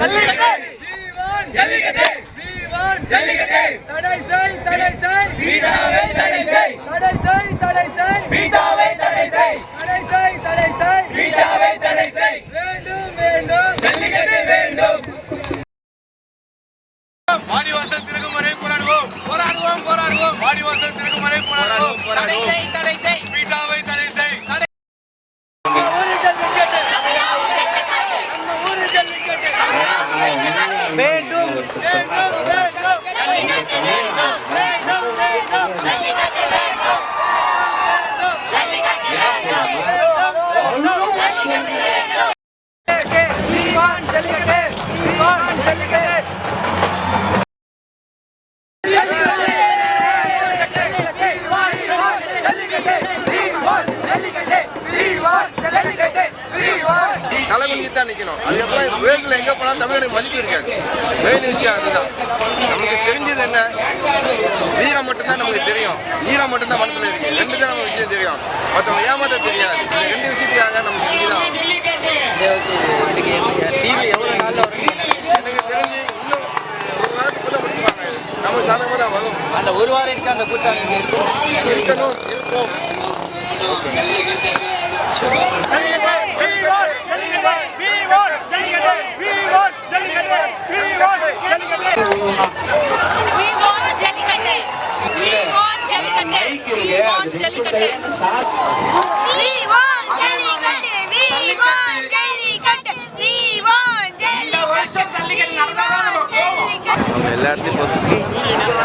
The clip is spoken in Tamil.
ஜல்லிக்கட்டு! ஜல்லிக்கட்டு! ஜல்லிக்கட்டு தடை செய் தடை செய் பீட்டாவை தடை செய் தடை செய் தடை செய் செய் தடை செய் தடை செய் Agora, தான் நிற்கணும் அதுக்கப்புறம் வேர்ல்டில் எங்கே போனாலும் தமிழனுக்கு மதிப்பு இருக்காது. மெயின் விஷயம் அதுதான். நமக்கு தெரிஞ்சது என்ன? வீரம் மட்டும்தான் நமக்கு தெரியும். வீரம் மட்டும்தான் மனசில் இருக்கு. ரெண்டு தான் நமக்கு விஷயம் தெரியும். மற்றவங்க ஏமாத்த தெரியாது. இந்த ரெண்டு விஷயத்துக்காக நம்ம செஞ்சுதான் டிவி எவ்வளோ நாளில் வரும்? எனக்கு தெரிஞ்சு இன்னும் ஒரு வாரத்துக்குள்ள முடிச்சுப்பாங்க. நம்ம சாதகமாக தான் வரும். அந்த ஒரு வாரம் இருக்க? அந்த கூட்டம் இங்கே இருக்கும்? நம்ம எல்லா இடத்தையும் போஸ்ட்